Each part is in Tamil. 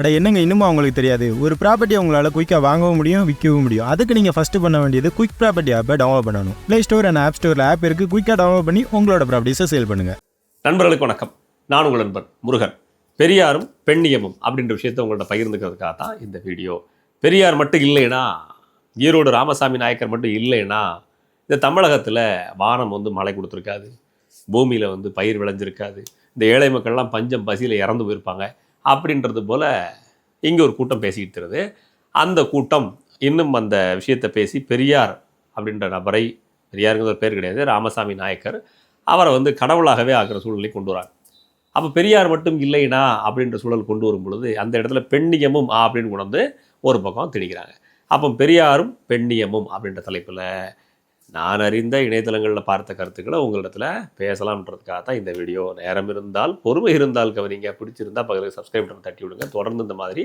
அட என்னங்க இன்னுமா அவங்களுக்கு தெரியாது? ஒரு ப்ராப்பர்ட்டி உங்களால் குயிக்காக வாங்கவும் முடியும் விற்கவும் முடியும். அதுக்கு நீங்கள் ஃபஸ்ட்டு பண்ண வேண்டியது குயிக் ப்ராப்பர்ட்டி ஆப்பை டவுன்லோட் பண்ணணும். ப்ளே ஸ்டோர் அண்ட் ஆப் ஸ்டோரில் ஆப் இருக்குது குயிக்காக டவுன்லோட் பண்ணி உங்களோட ப்ராப்பர்ட்டிஸை சேல் பண்ணுங்கள் நண்பர்களுக்கு வணக்கம். நான் உங்கள் நண்பன் முருகன். பெரியாரும் பெண்ணியமும் அப்படின்ற விஷயத்தை உங்கள்ட்ட பகிர்ந்துக்கிறதுக்காக தான் இந்த வீடியோ. பெரியார் மட்டும் இல்லைன்னா ஈரோடு ராமசாமி நாயக்கர் மட்டும் இல்லைன்னா இந்த தமிழகத்தில் வானம் வந்து மழை கொடுத்துருக்காது. பூமியில் வந்து பயிர் விளைஞ்சிருக்காது. இந்த ஏழை மக்கள்லாம் பஞ்சம் பசியில் இறந்து போயிருப்பாங்க. அப்படின்றது போல் இங்கே ஒரு கூட்டம் பேசிக்கிட்டு இருக்கிறது அந்த கூட்டம் இன்னும் அந்த விஷயத்தை பேசி பெரியார் அப்படின்ற நபரை பெரியாருங்கிற ஒரு பேர் கிடையாது ராமசாமி நாயக்கர் அவரை வந்து கடவுளாகவே ஆக்கிற சூழ்நிலை கொண்டு வராங்க அப்போ பெரியார் மட்டும் இல்லைனா அப்படின்ற சூழல் கொண்டு வரும் பொழுது அந்த இடத்துல பெண்ணியமும் ஆ அப்படின்னு கொண்டு வந்து ஒரு பக்கம் திணிக்கிறாங்க. அப்போ பெரியாரும் பெண்ணியமும் அப்படின்ற தலைப்பில் நான் அறிந்த இணையதளங்களில் பார்த்த கருத்துக்களை உங்களிடத்துல பேசலாம்ன்றதுக்காக தான் இந்த வீடியோ. நேரம் இருந்தால் பொறுமை இருந்தால் கவனிங்க. பிடிச்சிருந்தா பக்கத்தில் சப்ஸ்கிரைப் பண்ணி தட்டி விடுங்க. தொடர்ந்து இந்த மாதிரி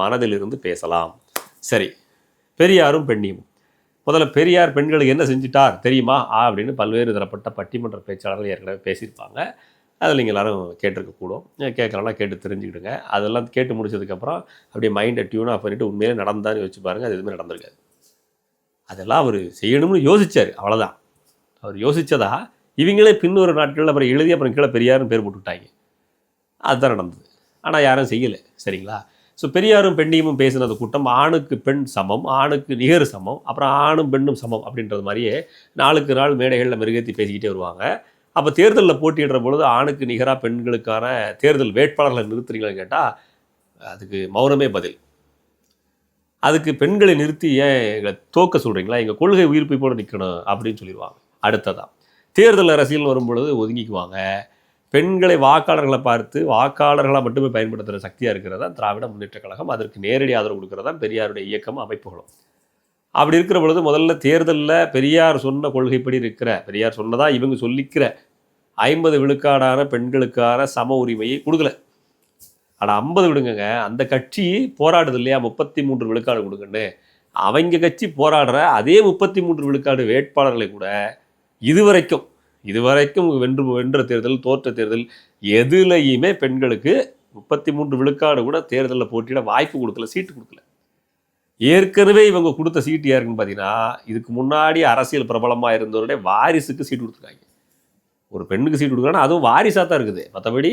மனதில் இருந்து பேசலாம். சரி பெரியாரும் பெண்ணியும். முதல்ல பெரியார் பெண்களுக்கு என்ன செஞ்சிட்டார் தெரியுமா? ஆ அப்படின்னு பல்வேறு தரப்பட்ட பட்டிமன்ற பேச்சாளர்கள் ஏற்கனவே பேசியிருப்பாங்க. அதில் நீங்கள் எல்லாரும் கேட்டிருக்கக்கூடும் கேட்கலாம் கேட்டு தெரிஞ்சுக்கிடுங்க. அதெல்லாம் கேட்டு முடிச்சதுக்கப்புறம் அப்படியே மைண்டை டியூன் ஆஃப் பண்ணிவிட்டு உண்மையிலே நடந்தான்னு யோசிச்சு பாருங்கள் அது எதுவுமே நடந்திருக்காது. அதெல்லாம் அவர் செய்யணும்னு யோசித்தார் அவ்வளோதான் அவர் யோசித்ததா இவங்களே பின்னொரு நாட்களில் அப்புறம் எழுதி அப்புறம் கீழே பெரியாரும் பேர் போட்டுவிட்டாங்க. அதுதான் நடந்தது. ஆனால் யாரும் செய்யலை சரிங்களா? ஸோ பெரியாரும் பெண்ணியமும் பேசினது கூட்டம் ஆணுக்கு பெண் சமம் ஆணுக்கு நிகர் சமம் அப்புறம் ஆணும் பெண்ணும் சமம் அப்படின்றது மாதிரியே நாளுக்கு நாள் மேடைகளில் மெருகேற்றி பேசிக்கிட்டே வருவாங்க. அப்போ தேர்தலில் போட்டியிடுற பொழுது ஆணுக்கு நிகராக பெண்களுக்கான தேர்தல் வேட்பாளர்களை நிறுத்துறீங்களான்னு கேட்டால் அதுக்கு மௌனமே பதில். அதுக்கு பெண்களை நிறுத்தி ஏன் எங்களை தோக்க சொல்கிறீங்களா எங்கள் கொள்கை உயிர்ப்பை போட நிற்கணும் அப்படின்னு சொல்லிடுவாங்க. அடுத்ததான் தேர்தல் அரசியல் வரும்பொழுது ஒதுங்கிக்குவாங்க. பெண்களை வாக்காளர்களை பார்த்து வாக்காளர்களாக மட்டுமே பயன்படுத்துகிற சக்தியாக இருக்கிறதா? திராவிட முன்னேற்ற கழகம் அதற்கு நேரடி ஆதரவு கொடுக்கறதா? பெரியாருடைய இயக்கம் அமைப்புகளும். அப்படி இருக்கிற பொழுது முதல்ல தேர்தலில் பெரியார் சொன்ன கொள்கைப்படி இருக்கிற பெரியார் சொன்னதாக இவங்க சொல்லிக்கிற ஐம்பது விழுக்காடான பெண்களுக்கான சம உரிமையை கொடுக்கல. ஆனால் ஐம்பது விடுங்கங்க. அந்த கட்சி போராடுது இல்லையா? முப்பத்தி மூன்று விழுக்காடு கொடுங்கன்னு. அவங்க கட்சி போராடுற அதே முப்பத்தி மூன்று விழுக்காடு வேட்பாளர்களை கூட இதுவரைக்கும் இதுவரைக்கும் வென்று வென்ற தேர்தல் தோற்ற தேர்தல் எதுலையுமே பெண்களுக்கு முப்பத்தி மூன்று விழுக்காடு கூட தேர்தலில் போட்டியிட வாய்ப்பு கொடுக்கல சீட்டு கொடுக்கல. ஏற்கனவே இவங்க கொடுத்த சீட்டு யாருக்குன்னு பார்த்தீங்கன்னா இதுக்கு முன்னாடி அரசியல் பிரபலமாக இருந்தவருடைய வாரிசுக்கு சீட்டு கொடுத்துருக்காங்க. ஒரு பெண்ணுக்கு சீட்டு கொடுக்குறாங்கன்னா அதுவும் வாரிசாக தான் இருக்குது. மற்றபடி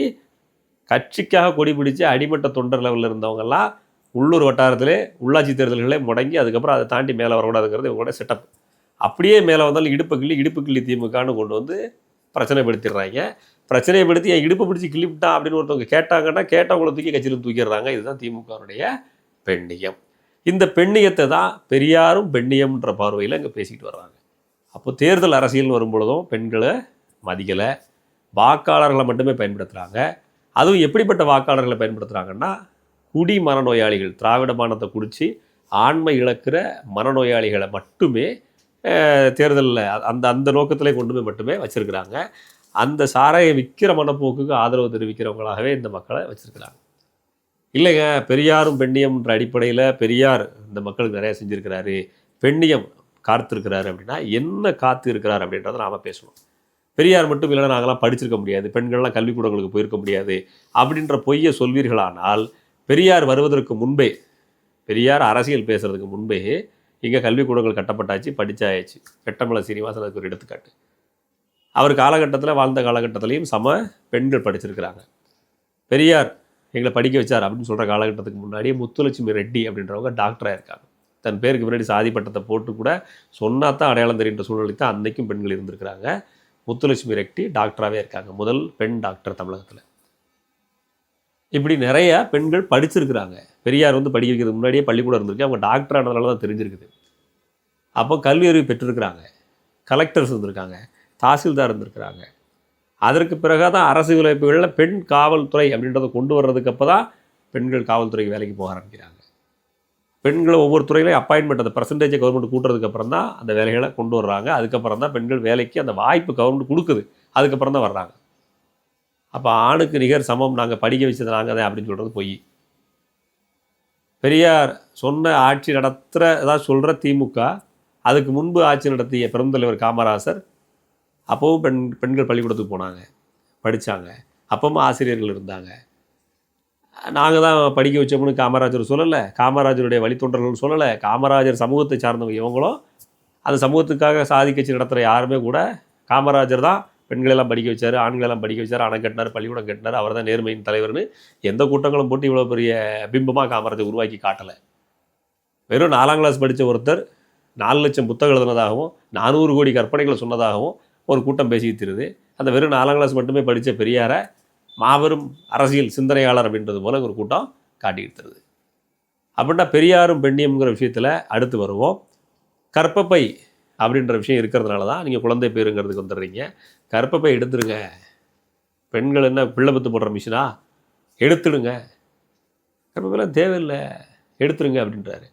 கட்சிக்காக கொடி பிடிச்சி அடிமட்ட தொண்டர் லெவலில் இருந்தவங்கெல்லாம் உள்ளூர் வட்டாரத்திலே உள்ளாட்சி தேர்தல்களே முடங்கி அதுக்கப்புறம் அதை தாண்டி மேலே வரக்கூடாதுங்கிறது இவங்களோட செட்டப் அப்படியே மேலே வந்தாலும் இடுப்பு கிள்ளி இடுப்பு கிள்ளி திமுகன்னு கொண்டு வந்து பிரச்சனைப்படுத்திடுறாங்க. பிரச்சனைப்படுத்தி என் இடுப்பு பிடிச்சி கிள்ளிவிட்டான் அப்படின்னு ஒருத்தவங்க கேட்டாங்கன்னா கேட்டவங்களை தூக்கி கட்சியில் தூக்கிடுறாங்க. இதுதான் திமுகவுடைய பெண்ணியம். இந்த பெண்ணியத்தை தான் பெரியாரும் பெண்ணியம்ன்ற பார்வையில் இங்கே பேசிக்கிட்டு வர்றாங்க. அப்போ தேர்தல் அரசியல்னு வரும்பொழுதும் பெண்களை மதிக்கலை. வாக்காளர்களை மட்டுமே பயன்படுத்துகிறாங்க அதுவும் எப்படிப்பட்ட வாக்காளர்களை பயன்படுத்துகிறாங்கன்னா குடி மனநோயாளிகள் திராவிட மானத்தை குடித்து ஆண்மை இழக்கிற மனநோயாளிகளை மட்டுமே தேர்தலில் அந்த அந்த நோக்கத்திலே கொண்டு போய் மட்டுமே வச்சுருக்கிறாங்க. அந்த சாராயை விற்கிற மனப்போக்குக்கு ஆதரவு தெரிவிக்கிறவங்களாகவே இந்த மக்களை வச்சுருக்கிறாங்க. இல்லைங்க பெரியாரும் பெண்ணியம்ன்ற அடிப்படையில் பெரியார் இந்த மக்களுக்கு நிறையா செஞ்சுருக்கிறாரு பெண்ணியம் காத்திருக்கிறாரு அப்படின்னா என்ன காத்து இருக்கிறார் அப்படின்றத நாம் பேசணும். பெரியார் மட்டும் இல்லைனா நாங்களாம் படிச்சிருக்க முடியாது பெண்கள்லாம் கல்விக்கூடங்களுக்கு போயிருக்க முடியாது அப்படின்ற பொய்யை சொல்வீர்களானால் பெரியார் வருவதற்கு முன்பே பெரியார் அரசியல் பேசுகிறதுக்கு முன்பே இங்கே கல்விக்கூடங்கள் கட்டப்பட்டாச்சு படித்தாயாச்சு வெட்டமலை சீனிவாசன் அதுக்கு ஒரு எடுத்துக்காட்டு. அவர் காலகட்டத்தில் வாழ்ந்த காலகட்டத்திலையும் சம பெண்கள் படிச்சிருக்கிறாங்க. பெரியார் எங்களை படிக்க வச்சார் அப்படின்னு சொல்கிற காலகட்டத்துக்கு முன்னாடியே முத்துலட்சுமி ரெட்டி அப்படின்றவங்க டாக்டராக இருக்காங்க. தன் பேருக்கு முன்னாடி சாதி பட்டத்தை போட்டு கூட சொன்னா தான் அடையாளம் தெரியுன்ற சூழ்நிலை தான் அன்னைக்கும் பெண்கள் இருந்திருக்கிறாங்க. முத்துலட்சுமி ரெட்டி டாக்டராகவே இருக்காங்க. முதல் பெண் டாக்டர் தமிழகத்தில். இப்படி நிறைய பெண்கள் படிச்சிருக்கிறாங்க. பெரியார் வந்து படிக்க வைக்கிறதுக்கு முன்னாடியே பள்ளிக்கூடம் இருந்திருக்கு. அவங்க டாக்டர் ஆனதுனால தான் தெரிஞ்சிருக்குது. அப்போ கல்வி அறிவு பெற்றிருக்கிறாங்க. கலெக்டர்ஸ் இருந்திருக்காங்க. தாசில்தார் இருந்திருக்கிறாங்க. அதற்கு பிறகு தான் அரசு உழைப்புகளில் பெண் காவல்துறை அப்படின்றத கொண்டு வர்றதுக்கு அப்போ தான் பெண்கள் காவல்துறைக்கு வேலைக்கு போக ஆரம்பிக்கிறாங்க. பெண்களை ஒவ்வொரு துறையிலையும் அப்பாயின்மெண்ட் அந்த பர்சன்டேஜை கவர்மெண்ட் கூட்டுறதுக்கு அப்புறம் தான் அந்த வேலைகளை கொண்டு வர்றாங்க. அதுக்கப்புறம் தான் பெண்கள் வேலைக்கு அந்த வாய்ப்பு கவர்மெண்ட் கொடுக்குது. அதுக்கப்புறம் தான் வர்றாங்க. அப்போ ஆணுக்கு நிகர் சமம் நாங்கள் படிக்க வச்சது நாங்கள் தான் அப்படின்னு சொல்கிறது பொய். பெரியார் சொன்ன ஆட்சி நடத்துகிற ஏதாவது சொல்கிற திமுக அதுக்கு முன்பு ஆட்சி நடத்திய பெருந்தலைவர் காமராசர் அப்போவும் பெண் பெண்கள் பள்ளிக்கூடத்துக்கு போனாங்க படித்தாங்க அப்பவும் ஆசிரியர்கள் இருந்தாங்க. நாங்கள் தான் படிக்க வச்சோம்னு காமராஜர் சொல்லலை. காமராஜருடைய வழித்தொண்டர்கள் சொல்லலை. காமராஜர் சமூகத்தை சார்ந்தவங்க இவங்களும் அந்த சமூகத்துக்காக சாதி கட்சி நடத்துகிற யாருமே கூட காமராஜர் தான் பெண்களெல்லாம் படிக்க வச்சார் ஆண்களெல்லாம் படிக்க வச்சார் அணை கட்டினார் பள்ளிக்கூடம் கட்டினார் அவர் தான் நேர்மையின் தலைவர்னு எந்த கூட்டங்களும் போட்டு இவ்வளோ பெரிய பிம்பமாக காமராஜர் உருவாக்கி காட்டலை. வெறும் நாலாம் கிளாஸ் படித்த ஒருத்தர் நாலு லட்சம் புத்தகம் எழுதுனதாகவும் நானூறு கோடி கற்பனைகளை சொன்னதாகவும் ஒரு கூட்டம் பேசிக்கிட்டு அந்த வெறும் நாலாம் கிளாஸ் மட்டுமே படித்த பெரியாரை மாபெரும் அரசியல் சிந்தனையாளர் அப்படின்றது போல ஒரு கூட்டம் காட்டிக்கிட்டுருது அப்படின்னா பெரியாரும் பெண்ணியம்ங்கிற விஷயத்தில் அடுத்து வருவோம். கற்பப்பை அப்படின்ற விஷயம் இருக்கிறதுனால தான் நீங்கள் குழந்தை பேருங்கிறதுக்கு வந்துடுறீங்க. கற்பப்பை எடுத்துருங்க பெண்கள் என்ன பிள்ளை பத்து போடுற மிஷினா? எடுத்துடுங்க. கற்பப்பைலாம் தேவையில்லை. எடுத்துருங்க அப்படின்றாரு.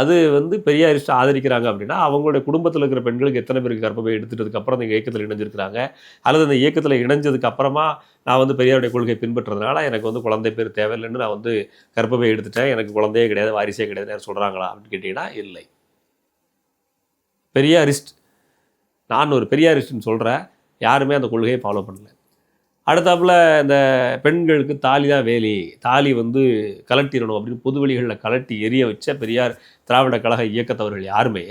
அது வந்து பெரியாரிஸ்ட் ஆதரிக்கிறாங்க அப்படின்னா அவங்களுடைய குடும்பத்தில் இருக்கிற பெண்களுக்கு எத்தனை பேருக்கு கர்ப்பப்பை எடுத்துட்டதுக்கு அப்புறம் அந்த இயக்கத்தில் இணைஞ்சிருக்கிறாங்க? அல்லது அந்த இயக்கத்தில் இணைஞ்சதுக்கு அப்புறமா நான் வந்து பெரியாருடைய கொள்கை பின்பற்றுறதுனால எனக்கு வந்து குழந்தை பேர் தேவையில்லைன்னு நான் வந்து கர்ப்பப்பை எடுத்துட்டேன் எனக்கு குழந்தையே கிடையாது வாரிசே கிடையாது யாரும் சொல்கிறாங்களா அப்படின்னு கேட்டிங்கன்னா இல்லை. பெரியாரிஸ்ட் நான் ஒரு பெரியாரிஸ்ட்னு சொல்கிறேன் யாருமே அந்த கொள்கையை ஃபாலோ பண்ணல. அடுத்தாப்புல இந்த பெண்களுக்கு தாலி தான் வேலி. தாலி வந்து கலட்டிடணும் அப்படின்னு பொதுவெளிகளில் கலட்டி எரிய வச்ச பெரியார் திராவிட கழக இயக்கத்தவர்கள் யாருமே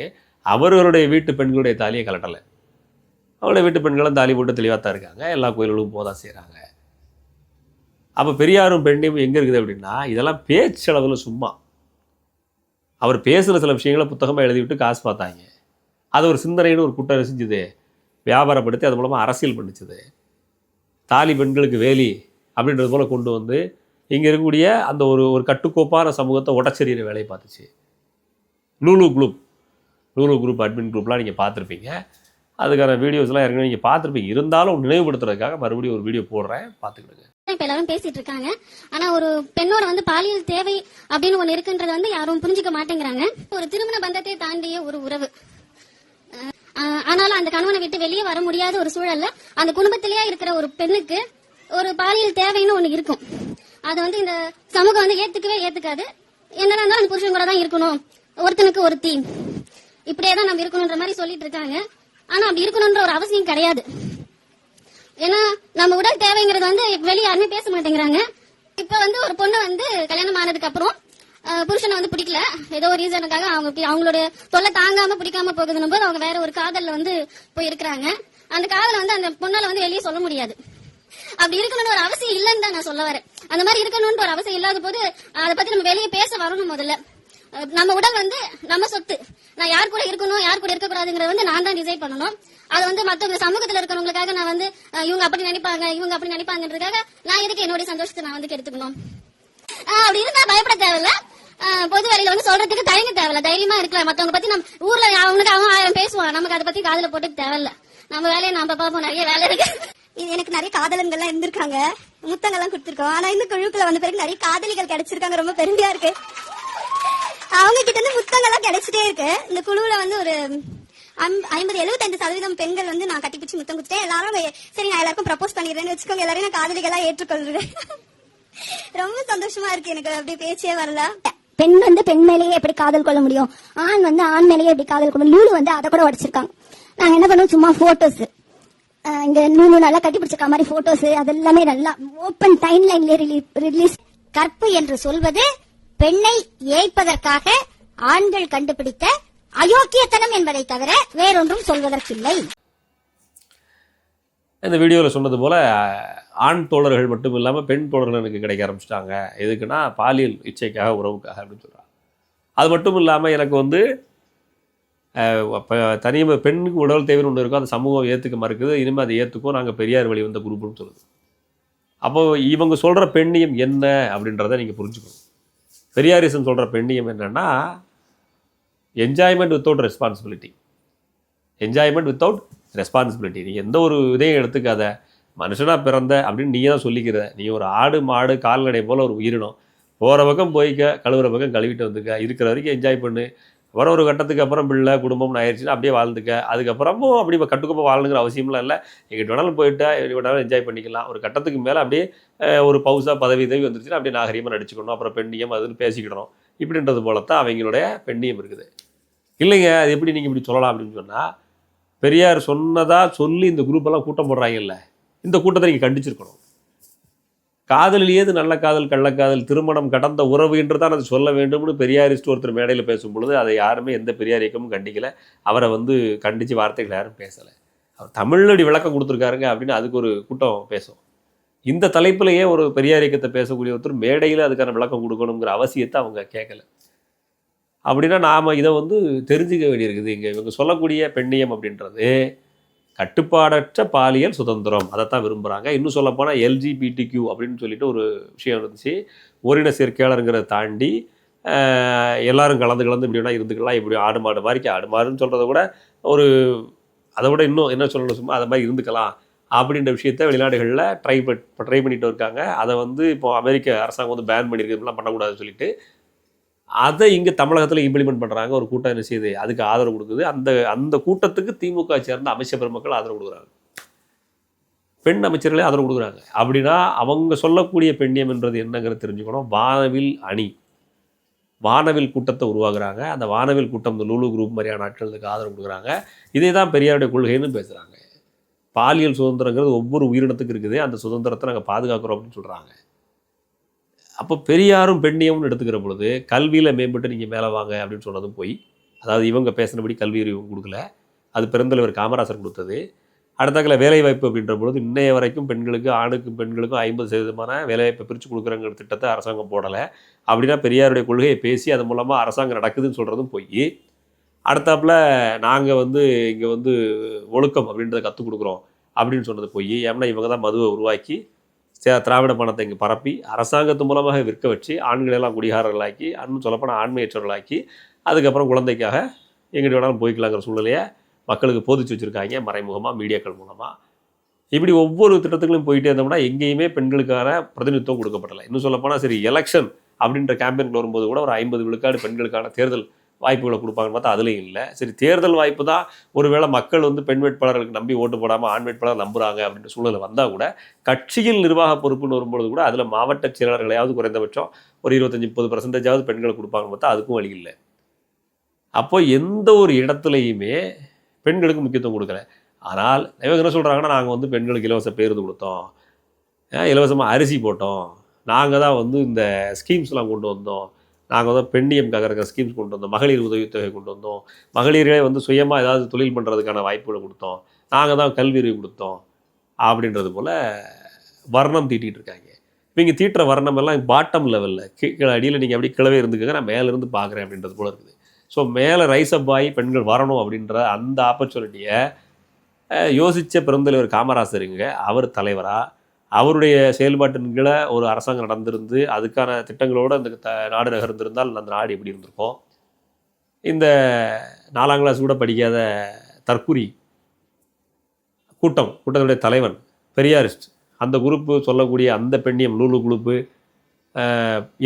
அவர்களுடைய வீட்டு பெண்களுடைய தாலியை கலட்டலை. அவருடைய வீட்டு பெண்களும் தாலி போட்டு தெளிவாக தான் இருக்காங்க. எல்லா கோயில்களும் போதான் செய்கிறாங்க அப்போ பெரியாரும் பெண்ணையும் எங்கே இருக்குது அப்படின்னா இதெல்லாம் பேச்சளவில் சும்மா. அவர் பேசுகிற சில விஷயங்களை புத்தகமாக எழுதி விட்டு காசு பார்த்தாங்க. அது ஒரு சிந்தனைன்னு ஒரு கூட்டம் ரசிஞ்சுது. வியாபாரப்படுத்தி அது மூலமாக அரசியல் பண்ணிச்சுது. தாலி பெண்களுக்கு வேலி அப்படின்றது போல் கொண்டு வந்து இங்கே இருக்கக்கூடிய அந்த ஒரு ஒரு கட்டுக்கோப்பான சமூகத்தை உடச்செறிகிற வேலையை பார்த்துச்சு. Lulu group Lulu group admin குரூப்லாம் நீங்கள் பார்த்துருப்பீங்க. அதுக்கான வீடியோஸ்லாம் ஏற்கனவே நீங்கள் பார்த்துருப்பீங்க. இருந்தாலும் நினைவுபடுத்துறதுக்காக மறுபடியும் ஒரு வீடியோ போடுறேன். பார்த்துக்கிடுங்க. இப்ப எல்லாரும் பேசிட்டு இருக்காங்க. ஆனா ஒரு பெண்ணோட வந்து பாலியல் தேவை அப்படின்னு ஒண்ணு இருக்குன்றது வந்து யாரும் புரிஞ்சுக்க மாட்டேங்கிறாங்க. ஒரு திருமண பந்தத்தை தாண்டிய ஒரு உறவு. ஆனாலும் அந்த கணவனை விட்டு வெளியே வர முடியாத ஒரு சூழல்ல அந்த குடும்பத்திலேயே இருக்கிற ஒரு பெண்ணுக்கு ஒரு பாலியல் தேவைன்னு ஒண்ணு இருக்கும். அது வந்து இந்த சமூகம் வந்து ஏத்துக்கவே ஏத்துக்காது. என்னதான் இருந்தாலும் அந்த புருஷன் கூட தான் இருக்கணும். ஒருத்தனுக்கு ஒருத்தி. இப்படியே தான் நம்ம இருக்கணும்ன்ற மாதிரி சொல்லிட்டு இருக்காங்க. ஆனா அப்படி இருக்கணும்ன்ற ஒரு அவசியம் கிடையாது. ஏன்னா நம்ம உடல் தேவைங்கிறது வந்து வெளியே யாருமே பேச மாட்டேங்கிறாங்க. இப்ப வந்து ஒரு பொண்ணு வந்து கல்யாணம் ஆனதுக்கு அப்புறம் புருஷனை வந்து பிடிக்கல. ஏதோ ஒரு ரீசனுக்காக அவங்க அவங்களோட தொல்லை தாங்காம பிடிக்காம போகுதுன்னு போது அவங்க வேற ஒரு காதல்ல வந்து போய் இருக்கிறாங்க அந்த காதலை வந்து அந்த பொண்ணால வந்து வெளியே சொல்ல முடியாது. அப்படி இருக்கணும்னு ஒரு அவசியம் இல்லைன்னு தான் நான் சொல்ல வரேன். அந்த மாதிரி இருக்கணும்னு ஒரு அவசியம் இல்லாத போது அதை பத்தி நம்ம வெளியே பேச வரணும் முதல்ல. நம்ம உடல் வந்து நம்ம சொத்து. நான் யார் கூட இருக்கணும் யார் கூட இருக்கக்கூடாதுங்கிறத வந்து நான் தான் டிசைட் பண்ணணும். அது வந்து மத்தவங்க சமூகத்துல இருக்கிறவங்களுக்காக நான் வந்து இவங்க அப்படி நினைப்பாங்க இவங்க அப்படி நினைப்பாங்கன்றதுக்காக நான் எதுக்கு என்னுடைய சந்தோஷத்தை நான் வந்து கெடுத்துக்கணும்? அப்படி இருந்தா பயப்பட தேவையில்ல. பொது வழியில வந்து சொல்றதுக்கு தயங்க தேவையில்ல. தைரியமா இருக்கலாம். மத்தவங்க பத்தி நம்ம ஊர்ல அவனுக்கு அவன் ஆயிரம் பேசுவான் நமக்கு அதை பத்தி காதல போட்டு தேவையில்ல. நம்ம வேலையை நம்ம பாப்போம் நிறைய வேலை இருக்கு. இது எனக்கு நிறைய காதலன்கள்லாம் இருந்திருக்காங்க. முத்தங்கள்லாம் கொடுத்துருக்கோம். ஆனா இந்த குழுக்குள்ள வந்த பிறகு நிறைய காதலிகள் கிடைச்சிருக்காங்க. ரொம்ப பெருமையா இருக்கு. அவங்க கிட்ட இருந்து முத்தங்கள்லாம் கிடைச்சிட்டே இருக்கு. இந்த குழுவுல வந்து ஒரு ஐம்பது எழுபத்தைந்து சதவீதம் பெண்கள் வந்து நான் கட்டிப்பிடிச்சு முத்தம் குடிச்சிட்டேன் எல்லாரும் சரி நான் எல்லாருக்கும் ப்ரப்போஸ் பண்ணிடுறேன்னு வச்சுக்கோங்க. எல்லாரையும் நான் காதலிகளா ஏற்றுக்கொள்றேன். ரொம்ப சந்தோஷமா இருக்கு எனக்கு. அப்படியே பேச்சே வரல. பெண் வந்து பெண் மேலேயே எப்படி காதல் கொள்ள முடியும்? ஆண் வந்து ஆண் மேலேயே எப்படி காதல் கொள்ள முடியும்? லூலு வந்து அதை கூட உடைச்சிருக்காங்க. நாங்க என்ன பண்ணுவோம்? சும்மா போட்டோஸ் இங்க லூலு நல்லா கட்டி பிடிச்சிருக்க மாதிரி போட்டோஸ் அதெல்லாமே நல்லா ஓப்பன் டைம் லைன்ல ரிலீஸ் கற்பு என்று சொல்வது பெண்ணை ஏய்ப்பதற்காக ஆண்கள் கண்டுபிடித்த அயோக்கியத்தனம் என்பதை தவிர வேறொன்றும் சொல்வதற்கில்லை. இந்த வீடியோவில் சொன்னது போல ஆண் தோழர்கள் மட்டும் இல்லாமல் பெண் தோழர்கள் எனக்கு கிடைக்க ஆரம்பிச்சிட்டாங்க. எதுக்குன்னா பாலியல் இச்சைக்காக உறவுக்காக அப்படின்னு சொல்கிறாங்க அது மட்டும் இல்லாமல் எனக்கு வந்து இப்போ தனியாக பெண்ணுக்கு உடல் தேவைன்னு ஒன்று இருக்கும் அந்த சமூகம் ஏற்றுக்க மறுக்குது இனிமேல் அதை ஏற்றுக்கும் நாங்கள் பெரியார் வழி வந்த குரூப்னு சொல்லுது. அப்போ இவங்க சொல்கிற பெண்ணியம் என்ன அப்படின்றத நீங்கள் புரிஞ்சுக்கணும். பெரியாரிசம் சொல்கிற பெண்ணியம் என்னன்னா enjoyment without responsibility enjoyment without responsibility நீங்கள் எந்த ஒரு இதையும் எடுத்துக்காத. மனுஷனாக பிறந்த அப்படின்னு நீயே தான் சொல்லிக்கிற. நீ ஒரு ஆடு மாடு கால்நடை போல் ஒரு உயிரினம். போகிற பக்கம் போய்க்க கழுவுற பக்கம் கழுவிட்டு வந்துக்க. இருக்கிற வரைக்கும் என்ஜாய் பண்ணு. அப்புறம் ஒரு கட்டத்துக்கு அப்புறம் பிள்ளை குடும்பம்னு ஆயிடுச்சுன்னா அப்படியே வாழ்ந்துக்க. அதுக்கப்புறமும் அப்படி கட்டுக்கப்போ வாழணுங்கிற அவசியம்லாம் இல்லை. எங்கிட்ட வேணாலும் போயிட்டா எப்படி வேணாலும் என்ஜாய் பண்ணிக்கலாம். ஒரு கட்டத்துக்கு மேலே அப்படியே ஒரு பவுசாக பதவி தவி வந்துருச்சுன்னா அப்படியே நாகரீகமாக நடிச்சுக்கணும். அப்புறம் பெண்ணியம் அதுன்னு பேசிக்கிடணும். இப்படின்றது போல தான் அவங்களுடைய பெண்ணியம் இருக்குது. இல்லைங்க அது எப்படி நீங்கள் இப்படி சொல்லலாம் அப்படின்னு சொன்னால் பெரியார் சொன்னதாக சொல்லி இந்த குரூப்பெல்லாம் கூட்டம் போடுறாங்கல்ல. இந்த கூட்டத்தை நீங்கள் கண்டிச்சிருக்கணும். காதலிலேயே நல்ல காதல் கள்ளக்காதல் திருமணம் கடந்த உறவு என்று தான் அது சொல்ல வேண்டும்னு பெரியாரிஸ்ட் ஒருத்தர் மேடையில் பேசும் பொழுது அதை யாருமே எந்த பெரியார் இயக்கமும் கண்டிக்கலை. அவரை வந்து கண்டித்து வார்த்தைகள் யாரும் பேசலை. அவர் தமிழடி விளக்கம் கொடுத்துருக்காருங்க அப்படின்னு அதுக்கு ஒரு கூட்டம் பேசும். இந்த தலைப்பிலேயே ஒரு பெரியார் இயக்கத்தை பேசக்கூடிய ஒருத்தர் மேடையில் அதுக்கான விளக்கம் கொடுக்கணுங்கிற அவசியத்தை அவங்க கேட்கல. அப்படின்னா நாம் இதை வந்து தெரிஞ்சுக்க வேண்டியிருக்குது. இங்கே இவங்க சொல்லக்கூடிய பெண்ணியம் அப்படின்றது. கட்டுப்பாடற்ற பாலியல் சுதந்திரம். அதை தான் விரும்புகிறாங்க இன்னும் சொல்லப்போனால் எல்ஜிபிடி கியூ அப்படின்னு சொல்லிட்டு ஒரு விஷயம் இருந்துச்சு. ஓரின சேர்க்கையாளருங்கிறத தாண்டி எல்லாரும் கலந்து கலந்து இப்படி வேணால் இருந்துக்கலாம். இப்படி ஆடு மாடு மாதிரிக்கு ஆடு மாடுன்னு சொல்கிறத விட ஒரு அதை விட இன்னும் என்ன சொல்லணும் சும்மா அதை மாதிரி இருந்துக்கலாம் அப்படின்ற விஷயத்த வெளிநாடுகளில் ட்ரை ட்ரை பண்ணிட்டு இருக்காங்க. அதை வந்து இப்போ அமெரிக்க அரசாங்கம் வந்து பேன் பண்ணியிருக்கு. இப்படிலாம் பண்ணக்கூடாதுன்னு சொல்லிட்டு அதை இங்கே தமிழகத்தில் இம்ப்ளிமெண்ட் பண்ணுறாங்க ஒரு கூட்டம் என்ன செய்யுது அதுக்கு ஆதரவு கொடுக்குது. அந்த அந்த கூட்டத்துக்கு திமுக சேர்ந்த அமைச்சர் பெருமக்கள் ஆதரவு கொடுக்குறாங்க. பெண் அமைச்சர்களே ஆதரவு கொடுக்குறாங்க. அப்படின்னா அவங்க சொல்லக்கூடிய பெண்ணியம் என்றது என்னங்கிறது தெரிஞ்சுக்கணும். வானவில் அணி. வானவில் கூட்டத்தை உருவாக்குறாங்க. அந்த வானவில் கூட்டம் இந்த லூலு குரூப் மாதிரியான ஆட்களுக்கு ஆதரவு கொடுக்குறாங்க. இதே தான் பெரியாருடைய கொள்கைன்னு பேசுகிறாங்க பாலியல் சுதந்திரங்கிறது ஒவ்வொரு உயிரினத்துக்கு இருக்குது. அந்த சுதந்திரத்தை நாங்கள் பாதுகாக்கிறோம் அப்படின்னு சொல்கிறாங்க அப்போ பெரியாரும் பெண்ணியம்னு எடுத்துக்கிற பொழுது கல்வியில் மேம்பட்டு நீங்கள் மேலே வாங்க அப்படின்னு சொன்னதும் போய் அதாவது இவங்க பேசினபடி கல்வி அறிவு கொடுக்கல. அது பெருந்தலைவர் காமராசர் கொடுத்தது. அடுத்தாக்கில் வேலைவாய்ப்பு அப்படின்ற பொழுது இன்னைய வரைக்கும் பெண்களுக்கு ஆணுக்கும் பெண்களுக்கும் ஐம்பது சதவீதமான வேலைவாய்ப்பை பிரித்து கொடுக்குறங்கிற திட்டத்தை அரசாங்கம் போடலை. அப்படின்னா பெரியாருடைய கொள்கையை பேசி அது மூலமாக அரசாங்கம் நடக்குதுன்னு சொல்கிறதும் போய் அடுத்தாப்புல நாங்கள் வந்து இங்கே வந்து ஒழுக்கம் அப்படின்றத கற்றுக் கொடுக்குறோம் அப்படின்னு சொன்னது போய் ஏன்னா இவங்க தான் மதுவை உருவாக்கி திராவிட பணத்தை இங்கே பரப்பி அரசாங்கத்து மூலமாக விற்க வச்சு ஆண்களெல்லாம் குடிகாரர்களாக்கி அன்னும் சொல்லப்போனால் ஆண்மையற்றவர்களாக்கி அதுக்கப்புறம் குழந்தைக்காக எங்கிட்ட வேணாலும் போய்க்கலாங்கிற சூழ்நிலையை மக்களுக்கு போதிச்சு வச்சுருக்காங்க மறைமுகமாக மீடியாக்கள் மூலமாக இப்படி ஒவ்வொரு திட்டத்துக்கும் போயிட்டே இருந்தோம்னா எங்கேயுமே பெண்களுக்கான பிரதிநிதித்துவம் கொடுக்கப்படலை. இன்னும் சொல்லப்போனால் சரி எலெக்ஷன் அப்படின்ற கேம்பெயின் வரும்போது கூட ஒரு ஐம்பது விழுக்காடு பெண்களுக்கான தேர்தல் வாய்ப்புகளை கொடுப்பாங்கன்னு பார்த்தா அதுலேயும் இல்லை. சரி தேர்தல் வாய்ப்பு தான் ஒருவேளை மக்கள் வந்து பெண் வேட்பாளர்களுக்கு நம்பி ஓட்டு போடாமல் ஆண் வேட்பாளர் நம்புகிறாங்க அப்படின்ற சூழ்நிலை வந்தால் கூட கட்சியில் நிர்வாக பொறுப்புன்னு வரும்பொழுது கூட அதில் மாவட்ட செயலாளர்களையாவது குறைந்தபட்சம் ஒரு இருபத்தஞ்சி முப்பது பர்சன்டேஜாவது பெண்களை கொடுப்பாங்கன்னு பார்த்தா அதுக்கும் வழி இல்லை. அப்போது எந்த ஒரு இடத்துலையுமே பெண்களுக்கு முக்கியத்துவம் கொடுக்கல. ஆனால் இவங்க என்ன சொல்கிறாங்கன்னா நாங்கள் வந்து பெண்களுக்கு இலவச பேருந்து கொடுத்தோம். இலவசமாக அரிசி போட்டோம். நாங்கள் தான் வந்து இந்த ஸ்கீம்ஸ்லாம் கொண்டு வந்தோம். நாங்கள் தான் பெண்ணியம்காக இருக்கிற ஸ்கீம்ஸ் கொண்டு வந்தோம். மகளிர் உதவித்தொகை கொண்டு வந்தோம். மகளிரே வந்து சுயமாக ஏதாவது தொழில் பண்ணுறதுக்கான வாய்ப்புகளை கொடுத்தோம். நாங்கள் தான் கல்வி அறிவு கொடுத்தோம். அப்படின்றது போல் வர்ணம் தீட்டிகிட்டு இருக்காங்க. இவங்க தீட்டுற வர்ணம் எல்லாம் பாட்டம் லெவலில் கீழே அடியில் நீங்கள் அப்படியே கிளவே இருந்துக்கங்க. நான் மேலேருந்து பார்க்குறேன் அப்படின்றது போல இருக்குது. ஸோ மேலே ரைஸ் அப் ஆகி பெண்கள் வரணும் அப்படின்ற அந்த ஆப்பர்ச்சுனிட்டியை யோசித்த பெருந்தலைவர் காமராசருங்க. அவர் தலைவராக அவருடைய செயல்பாட்டின் கீழே ஒரு அரசாங்கம் நடந்திருந்து அதுக்கான திட்டங்களோடு அந்த த நாடு நகர்ந்திருந்தால் அந்த நாடு எப்படி இருந்திருக்கும்? இந்த நாலாம் கிளாஸ் கூட படிக்காத தற்குறி கூட்டம் கூட்டத்துடைய தலைவன் பெரியாரிஸ்ட் அந்த குரூப்பு சொல்லக்கூடிய அந்த பெண்ணியம் லூலு குரூப்பு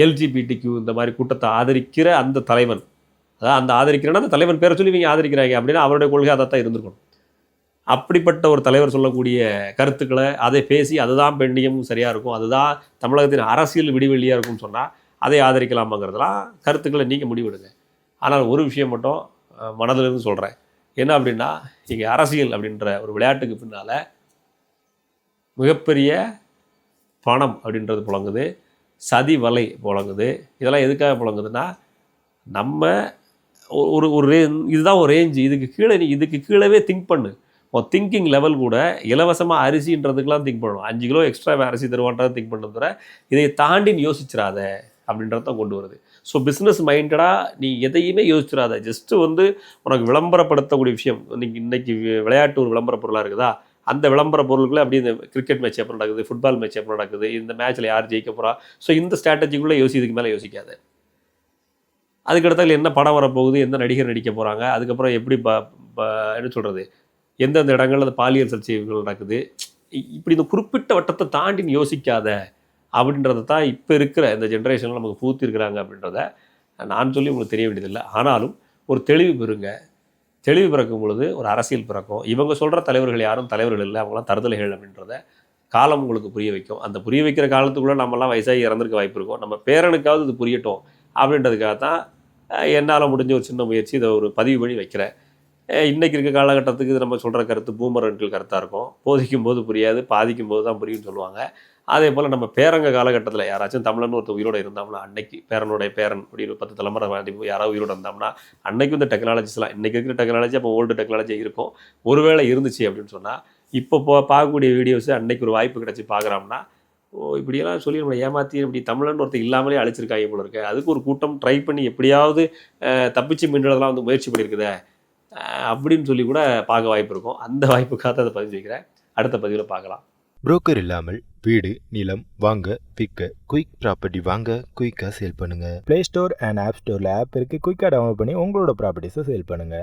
எல்ஜிபிடிக்யூ இந்த மாதிரி கூட்டத்தை ஆதரிக்கிற அந்த தலைவன். அதான் அந்த ஆதரிக்கிறேன்னா அந்த தலைவன் பேரை சொல்லி இவங்க ஆதரிக்கிறாங்க அப்படின்னா அவருடைய கொள்கை அதை தான் இருந்திருக்கணும். அப்படிப்பட்ட ஒரு தலைவர் சொல்லக்கூடிய கருத்துக்களை அதை பேசி அதுதான் பெண்ணியமும் சரியாக இருக்கும். அதுதான் தமிழகத்தின் அரசியல் விடிவெளியாக இருக்கும்னு சொன்னால் அதை ஆதரிக்கலாமாங்கிறதெல்லாம் கருத்துக்களை நீங்கள் முடிவெடுங்க. ஆனால் ஒரு விஷயம் மட்டும் மனதிலிருந்து சொல்கிறேன் என்ன அப்படின்னா இங்கே அரசியல் அப்படின்ற ஒரு விளையாட்டுக்கு பின்னால் மிகப்பெரிய பணம் அப்படின்றது புழங்குது. சதி வலை புழங்குது. இதெல்லாம் எதுக்காக புழங்குதுன்னா நம்ம ஒ- ஒரு ஒரு ரே இதுதான் ஒரு ரேஞ்சு இதுக்கு கீழே நீ இதுக்கு கீழவே திங்க் பண்ணு. உன் திங்கிங் லெவல் கூட இலவசமாக அரிசின்றதுக்கெலாம் திங்க் பண்ணணும். அஞ்சு கிலோ எக்ஸ்ட்ரா அரிசி தருவான்றதை திங்க் பண்ண தவிர இதை தாண்டி நீ யோசிச்சிடாத அப்படின்றத தான் கொண்டு வருது. ஸோ பிஸ்னஸ் மைண்டடாக நீ எதையுமே யோசிச்சிடாத ஜஸ்ட்டு வந்து உனக்கு விளம்பரப்படுத்தக்கூடிய விஷயம். இன்னைக்கு இன்னைக்கு வி- விளையாட்டு ஒரு விளம்பர பொருளாக இருக்குதா? அந்த விளம்பர பொருளுக்குள்ளே அப்படி இந்த கிரிக்கெட் மேட்ச் எப்போ நடக்குது ஃபுட்பால் மேட்ச் எப்போ நடக்குது இந்த மேட்ச்சில் யார் ஜெயிக்க போகிறா ஸோ இந்த ஸ்ட்ராட்டஜிக்குள்ளே யோசி இதுக்கு மேலே யோசிக்காது. அதுக்கடுத்தால் என்ன படம் வரப்போகுது எந்த நடிகர் நடிக்க போகிறாங்க அதுக்கப்புறம் எப்படி ப ப- என்ன சொல்கிறது எந்தெந்த இடங்கள்ல அந்த பாலியல் சர்ச்சைகள் நடக்குது? இ- இப்படி இந்த குறிப்பிட்ட வட்டத்தை தாண்டி யோசிக்காத அப்படின்றத தான் இப்போ இருக்கிற இந்த ஜென்ரேஷனில் நமக்கு பூத்திருக்கிறாங்க அப்படின்றத நான் சொல்லி உங்களுக்கு தெரிய வேண்டியதில்லை. ஆனாலும் ஒரு தெளிவு பெறுங்க. தெளிவு பிறக்கும் பொழுது ஒரு அரசியல் பிறக்கும். இவங்க சொல்கிற தலைவர்கள் யாரும் தலைவர்கள் இல்லை. அவங்களாம் தருதலைகள் அப்படின்றத காலம் உங்களுக்கு புரிய வைக்கும். அந்த புரிய வைக்கிற காலத்துக்குள்ளே நம்மலாம் வயசாகி இறந்துருக்க வாய்ப்பு இருக்கும். நம்ம பேரனுக்காவது இது புரியட்டும் அப்படின்றதுக்காக தான் என்னால் முடிஞ்ச ஒரு சின்ன முயற்சி இதை ஒரு பதிவு பண்ணி வைக்கிறேன். இன்றைக்கி இருக்க காலகட்டத்துக்கு இது நம்ம சொல்கிற கருத்து பூமரன்கள் கருத்தாக இருக்கும். போதிக்கும் போது புரியாது பாதிக்கும் போது தான் புரியும்னு சொல்லுவாங்க. அதே போல் நம்ம பேரங்க காலகட்டத்தில் யாராச்சும் தமிழன் ஒருத்தர் உயிரோடு இருந்தோம்னா அன்னைக்கு பேரனுடைய பேரன் அப்படின்னு பத்து தலைமுறை வாண்டி போய் யாராவது உயிரோடு இருந்தோம்னா அன்னைக்கு இந்த டெக்னாலஜிஸ்லாம் இன்றைக்கி இருக்கிற டெக்னாலஜி அப்போ ஓல்டு டெக்னாலஜி இருக்கும். ஒருவேளை இருந்துச்சு அப்படின்னு சொன்னால் இப்போ போ பார்க்கக்கூடிய வீடியோஸ் அன்னைக்கு ஒரு வாய்ப்பு கிடச்சி பார்க்குறோம்னா ஓ இப்படியெல்லாம் சொல்லி நம்ம ஏமாற்றி இப்படி தமிழன் ஒருத்தர் இல்லாமலே அழைச்சிருக்காங்க போல இருக்கு. அதுக்கு ஒரு கூட்டம் ட்ரை பண்ணி எப்படியாவது தப்பிச்சு மின்றதெல்லாம் வந்து முயற்சி பண்ணியிருக்குதே. அப்படின்னு சொல்லி கூட பார்க்க வாய்ப்பு இருக்கும். அந்த வாய்ப்புக்காக அதை பதிவு வைக்கிறேன் அடுத்த பதிவில் பார்க்கலாம். புரோக்கர் இல்லாமல் வீடு நிலம் வாங்க விற்க குயிக் ப்ராப்பர்ட்டி வாங்க குயிக்காக சேல் பண்ணுங்க. ப்ளே ஸ்டோர் அண்ட் ஆப் ஸ்டோரில் ஆப் இருக்குது குயிக்காக டவுன்லோட் பண்ணி உங்களோட ப்ராப்பர்ட்டிஸை சேல் பண்ணுங்கள்